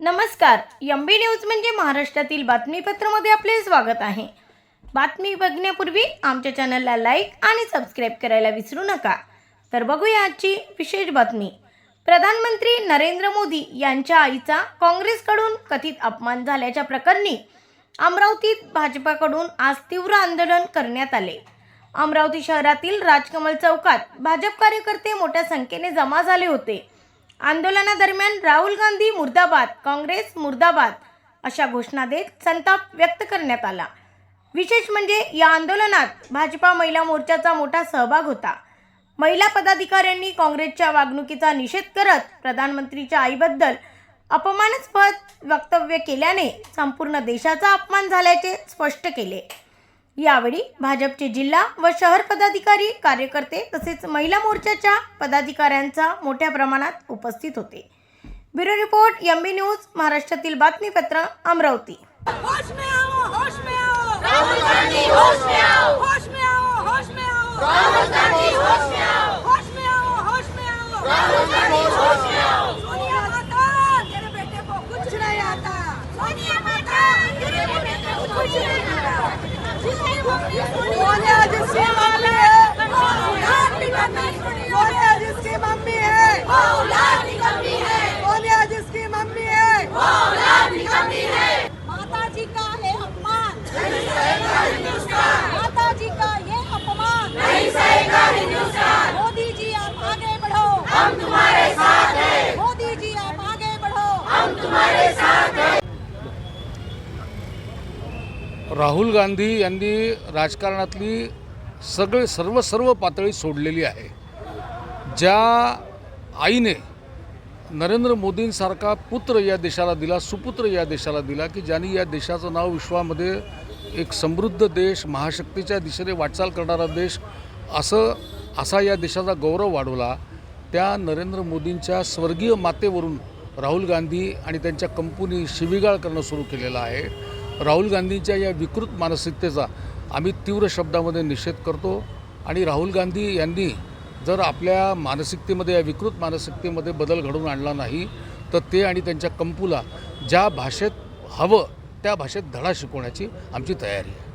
नमस्कार M B news म्हणजे महाराष्ट्रातील बातमीपत्रामध्ये आपले स्वागत आहे. बातमी बघण्यापूर्वी आमच्या चॅनलला लाईक आणि सबस्क्राईब करायला विसरू नका. तर बघूया आजची विशेष बातमी. प्रधानमंत्री नरेंद्र मोदी यांच्या आईचा काँग्रेसकडून कथित अपमान झाल्याच्या प्रकरणी अमरावतीत भाजपाकडून आज तीव्र आंदोलन करण्यात आले. अमरावती शहरातील राजकमल चौकात भाजप कार्यकर्ते मोठ्या संख्येने जमा झाले होते. आंदोलनादरम्यान राहुल गांधी मुर्दाबाद काँग्रेस मुर्दाबाद अशा घोषणा देत संताप व्यक्त करण्यात आला. विशेष म्हणजे या आंदोलनात भाजपा महिला मोर्चाचा मोठा सहभाग होता. महिला पदाधिकाऱ्यांनी काँग्रेसच्या वागणुकीचा निषेध करत प्रधानमंत्रीच्या आईबद्दल अपमानास्पद वक्तव्य केल्याने संपूर्ण देशाचा अपमान झाल्याचे स्पष्ट केले. यावेळी भाजपचे जिल्हा व शहर पदाधिकारी कार्यकर्ते तसेच महिला मोर्चाच्या पदाधिकाऱ्यांचा मोठ्या प्रमाणात उपस्थित होते. Bureau report M B news महाराष्ट्रातील बातमीपत्र अमरावती. राहुल गांधी यांनी राजकारणातली सगळे सर्व सर्व पातळी सोडलेली आहे. ज्या आईने नरेंद्र मोदींसारखा पुत्र या देशाला दिला सुपुत्र या देशाला दिला की ज्यांनी या देशाचं नाव विश्वामध्ये एक समृद्ध देश महाशक्तीच्या दिशेने वाटचाल करणारा देश असं असा या देशाचा गौरव वाढवला त्या नरेंद्र मोदींच्या स्वर्गीय मातेवरून राहुल गांधी आणि त्यांच्या कंपनी शिवीगाळ करणं सुरू केलेलं आहे. राहुल गांधींच्या या विकृत मानसिकतेचा आम्ही तीव्र शब्दामध्ये निषेध करतो आणि राहुल गांधी यांनी जर आपल्या मानसिकतेमध्ये या विकृत मानसिकतेमध्ये बदल घडवून आणला नाही तर ते आणि त्यांच्या कंपूला ज्या भाषेत हवं त्या भाषेत धडा शिकवण्याची आमची तयारी आहे.